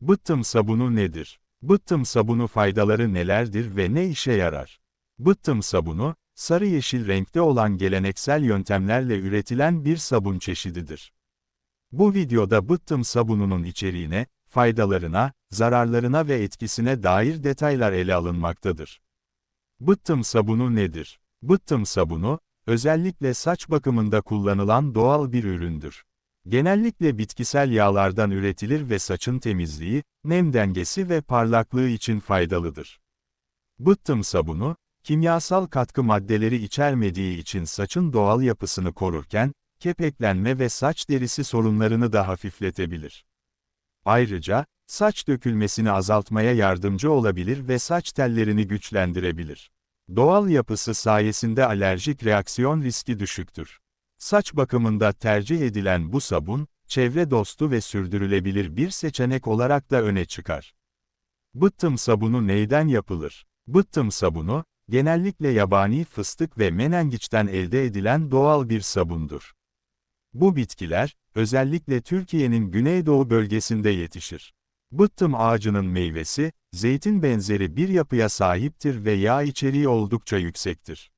Bıttım sabunu nedir? Bıttım sabunu faydaları nelerdir ve ne işe yarar? Bıttım sabunu, sarı yeşil renkte olan geleneksel yöntemlerle üretilen bir sabun çeşididir. Bu videoda bıttım sabununun içeriğine, faydalarına, zararlarına ve etkisine dair detaylar ele alınmaktadır. Bıttım sabunu nedir? Bıttım sabunu, özellikle saç bakımında kullanılan doğal bir üründür. Genellikle bitkisel yağlardan üretilir ve saçın temizliği, nem dengesi ve parlaklığı için faydalıdır. Bıttım sabunu, kimyasal katkı maddeleri içermediği için saçın doğal yapısını korurken, kepeklenme ve saç derisi sorunlarını da hafifletebilir. Ayrıca, saç dökülmesini azaltmaya yardımcı olabilir ve saç tellerini güçlendirebilir. Doğal yapısı sayesinde alerjik reaksiyon riski düşüktür. Saç bakımında tercih edilen bu sabun, çevre dostu ve sürdürülebilir bir seçenek olarak da öne çıkar. Bıttım sabunu neyden yapılır? Bıttım sabunu, genellikle yabani fıstık ve menengiçten elde edilen doğal bir sabundur. Bu bitkiler, özellikle Türkiye'nin güneydoğu bölgesinde yetişir. Bıttım ağacının meyvesi, zeytin benzeri bir yapıya sahiptir ve yağ içeriği oldukça yüksektir.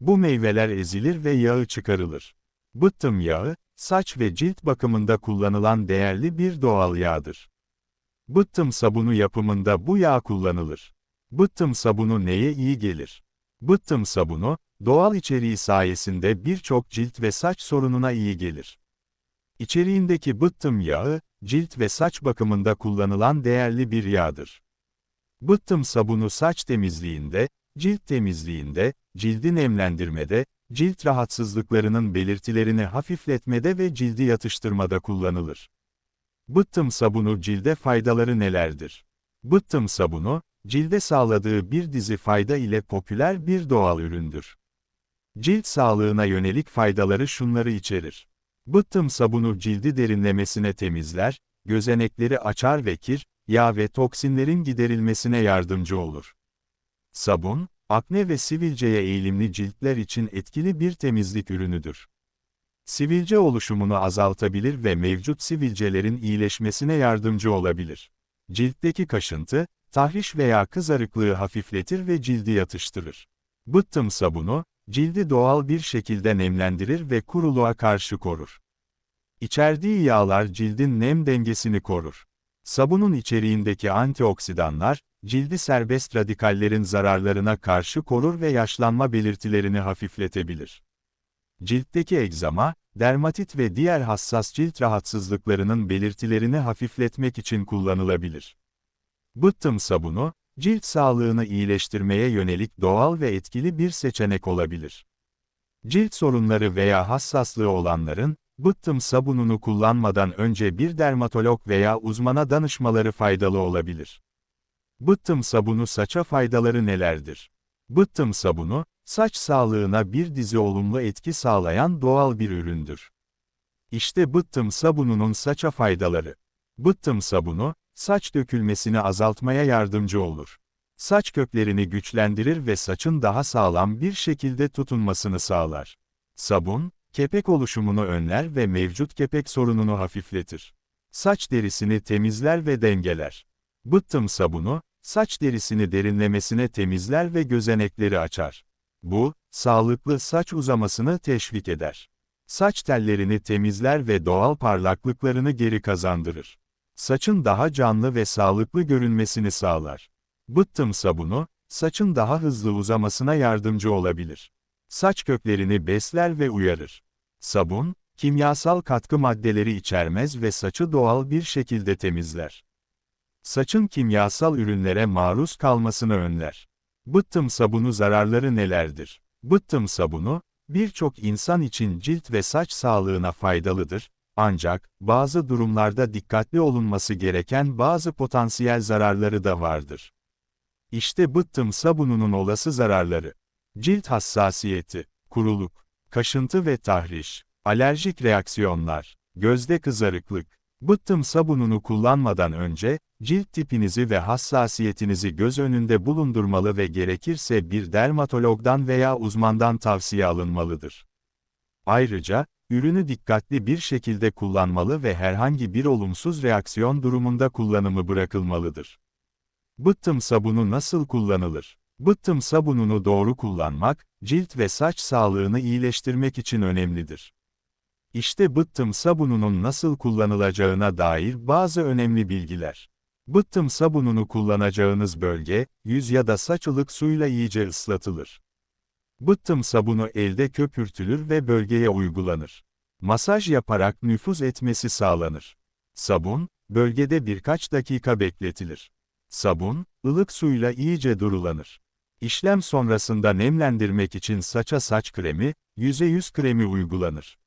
Bu meyveler ezilir ve yağı çıkarılır. Bıttım yağı, saç ve cilt bakımında kullanılan değerli bir doğal yağdır. Bıttım sabunu yapımında bu yağ kullanılır. Bıttım sabunu neye iyi gelir? Bıttım sabunu, doğal içeriği sayesinde birçok cilt ve saç sorununa iyi gelir. İçeriğindeki bıttım yağı, cilt ve saç bakımında kullanılan değerli bir yağdır. Bıttım sabunu saç temizliğinde, cilt temizliğinde, cildi nemlendirmede, cilt rahatsızlıklarının belirtilerini hafifletmede ve cildi yatıştırmada kullanılır. Bıttım sabunu cilde faydaları nelerdir? Bıttım sabunu, cilde sağladığı bir dizi fayda ile popüler bir doğal üründür. Cilt sağlığına yönelik faydaları şunları içerir. Bıttım sabunu cildi derinlemesine temizler, gözenekleri açar ve kir, yağ ve toksinlerin giderilmesine yardımcı olur. Sabun, akne ve sivilceye eğilimli ciltler için etkili bir temizlik ürünüdür. Sivilce oluşumunu azaltabilir ve mevcut sivilcelerin iyileşmesine yardımcı olabilir. Ciltteki kaşıntı, tahriş veya kızarıklığı hafifletir ve cildi yatıştırır. Bıttım sabunu, cildi doğal bir şekilde nemlendirir ve kuruluğa karşı korur. İçerdiği yağlar cildin nem dengesini korur. Sabunun içeriğindeki antioksidanlar, cildi serbest radikallerin zararlarına karşı korur ve yaşlanma belirtilerini hafifletebilir. Ciltteki egzama, dermatit ve diğer hassas cilt rahatsızlıklarının belirtilerini hafifletmek için kullanılabilir. Bıttım sabunu, cilt sağlığını iyileştirmeye yönelik doğal ve etkili bir seçenek olabilir. Cilt sorunları veya hassaslığı olanların, bıttım sabununu kullanmadan önce bir dermatolog veya uzmana danışmaları faydalı olabilir. Bıttım sabunu saça faydaları nelerdir? Bıttım sabunu, saç sağlığına bir dizi olumlu etki sağlayan doğal bir üründür. İşte bıttım sabununun saça faydaları. Bıttım sabunu, saç dökülmesini azaltmaya yardımcı olur. Saç köklerini güçlendirir ve saçın daha sağlam bir şekilde tutunmasını sağlar. Sabun, kepek oluşumunu önler ve mevcut kepek sorununu hafifletir. Saç derisini temizler ve dengeler. Bıttım sabunu, saç derisini derinlemesine temizler ve gözenekleri açar. Bu, sağlıklı saç uzamasını teşvik eder. Saç tellerini temizler ve doğal parlaklıklarını geri kazandırır. Saçın daha canlı ve sağlıklı görünmesini sağlar. Bıttım sabunu, saçın daha hızlı uzamasına yardımcı olabilir. Saç köklerini besler ve uyarır. Sabun, kimyasal katkı maddeleri içermez ve saçı doğal bir şekilde temizler. Saçın kimyasal ürünlere maruz kalmasını önler. Bıttım sabunu zararları nelerdir? Bıttım sabunu, birçok insan için cilt ve saç sağlığına faydalıdır, ancak, bazı durumlarda dikkatli olunması gereken bazı potansiyel zararları da vardır. İşte bıttım sabununun olası zararları. Cilt hassasiyeti, kuruluk, kaşıntı ve tahriş, alerjik reaksiyonlar, gözde kızarıklık. Bıttım sabununu kullanmadan önce, cilt tipinizi ve hassasiyetinizi göz önünde bulundurmalı ve gerekirse bir dermatologdan veya uzmandan tavsiye alınmalıdır. Ayrıca, ürünü dikkatli bir şekilde kullanmalı ve herhangi bir olumsuz reaksiyon durumunda kullanımı bırakılmalıdır. Bıttım sabunu nasıl kullanılır? Bıttım sabununu doğru kullanmak, cilt ve saç sağlığını iyileştirmek için önemlidir. İşte bıttım sabununun nasıl kullanılacağına dair bazı önemli bilgiler. Bıttım sabununu kullanacağınız bölge, yüz ya da saç ılık suyla iyice ıslatılır. Bıttım sabunu elde köpürtülür ve bölgeye uygulanır. Masaj yaparak nüfuz etmesi sağlanır. Sabun, bölgede birkaç dakika bekletilir. Sabun, ılık suyla iyice durulanır. İşlem sonrasında nemlendirmek için saça saç kremi, yüze yüz kremi uygulanır.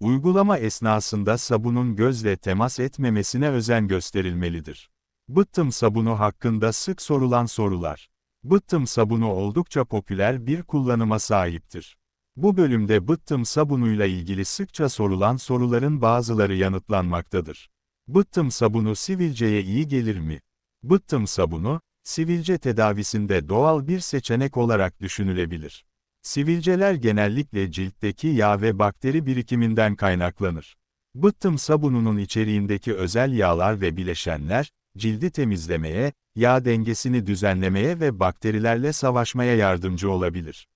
Uygulama esnasında sabunun gözle temas etmemesine özen gösterilmelidir. Bıttım sabunu hakkında sık sorulan sorular. Bıttım sabunu oldukça popüler bir kullanıma sahiptir. Bu bölümde bıttım sabunuyla ilgili sıkça sorulan soruların bazıları yanıtlanmaktadır. Bıttım sabunu sivilceye iyi gelir mi? Bıttım sabunu, sivilce tedavisinde doğal bir seçenek olarak düşünülebilir. Sivilceler genellikle ciltteki yağ ve bakteri birikiminden kaynaklanır. Bıttım sabununun içeriğindeki özel yağlar ve bileşenler, cildi temizlemeye, yağ dengesini düzenlemeye ve bakterilerle savaşmaya yardımcı olabilir.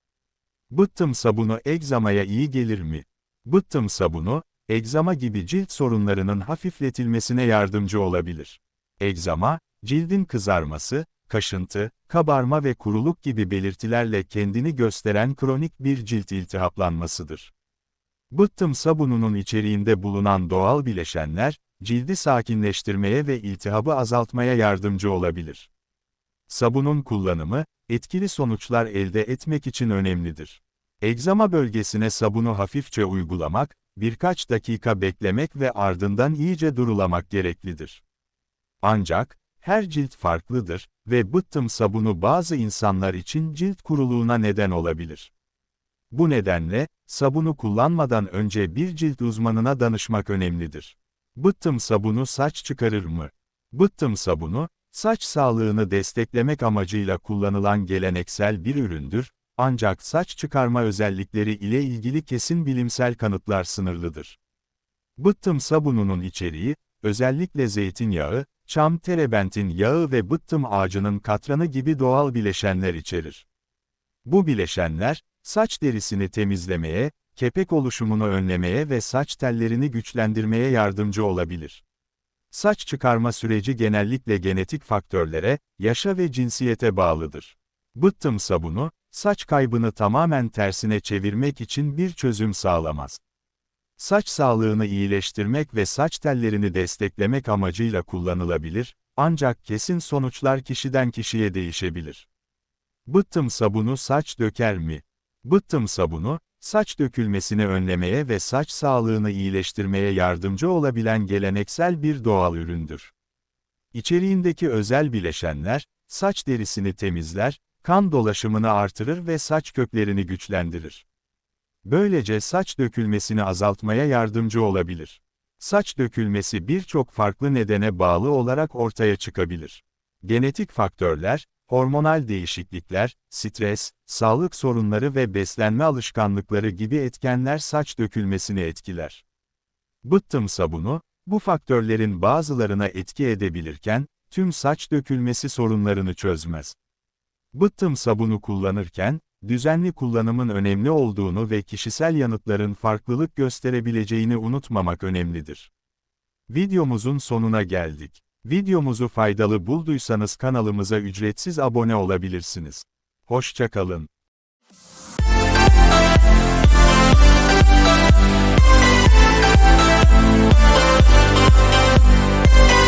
Bıttım sabunu egzamaya iyi gelir mi? Bıttım sabunu, egzama gibi cilt sorunlarının hafifletilmesine yardımcı olabilir. Egzama, cildin kızarması, kaşıntı, kabarma ve kuruluk gibi belirtilerle kendini gösteren kronik bir cilt iltihaplanmasıdır. Bıttım sabununun içeriğinde bulunan doğal bileşenler, cildi sakinleştirmeye ve iltihabı azaltmaya yardımcı olabilir. Sabunun kullanımı, etkili sonuçlar elde etmek için önemlidir. Egzama bölgesine sabunu hafifçe uygulamak, birkaç dakika beklemek ve ardından iyice durulamak gereklidir. Ancak, her cilt farklıdır ve bıttım sabunu bazı insanlar için cilt kuruluğuna neden olabilir. Bu nedenle, sabunu kullanmadan önce bir cilt uzmanına danışmak önemlidir. Bıttım sabunu saç çıkarır mı? Bıttım sabunu, saç sağlığını desteklemek amacıyla kullanılan geleneksel bir üründür, ancak saç çıkarma özellikleri ile ilgili kesin bilimsel kanıtlar sınırlıdır. Bıttım sabununun içeriği, özellikle zeytinyağı, çam terebentin yağı ve bıttım ağacının katranı gibi doğal bileşenler içerir. Bu bileşenler, saç derisini temizlemeye, kepek oluşumunu önlemeye ve saç tellerini güçlendirmeye yardımcı olabilir. Saç çıkarma süreci genellikle genetik faktörlere, yaşa ve cinsiyete bağlıdır. Bıttım sabunu, saç kaybını tamamen tersine çevirmek için bir çözüm sağlamaz. Saç sağlığını iyileştirmek ve saç tellerini desteklemek amacıyla kullanılabilir, ancak kesin sonuçlar kişiden kişiye değişebilir. Bıttım sabunu saç döker mi? Bıttım sabunu, saç dökülmesini önlemeye ve saç sağlığını iyileştirmeye yardımcı olabilen geleneksel bir doğal üründür. İçeriğindeki özel bileşenler, saç derisini temizler, kan dolaşımını artırır ve saç köklerini güçlendirir. Böylece saç dökülmesini azaltmaya yardımcı olabilir. Saç dökülmesi birçok farklı nedene bağlı olarak ortaya çıkabilir. Genetik faktörler, hormonal değişiklikler, stres, sağlık sorunları ve beslenme alışkanlıkları gibi etkenler saç dökülmesini etkiler. Bıttım sabunu, bu faktörlerin bazılarına etki edebilirken, tüm saç dökülmesi sorunlarını çözmez. Bıttım sabunu kullanırken, düzenli kullanımın önemli olduğunu ve kişisel yanıtların farklılık gösterebileceğini unutmamak önemlidir. Videomuzun sonuna geldik. Videomuzu faydalı bulduysanız kanalımıza ücretsiz abone olabilirsiniz. Hoşçakalın. Thank you.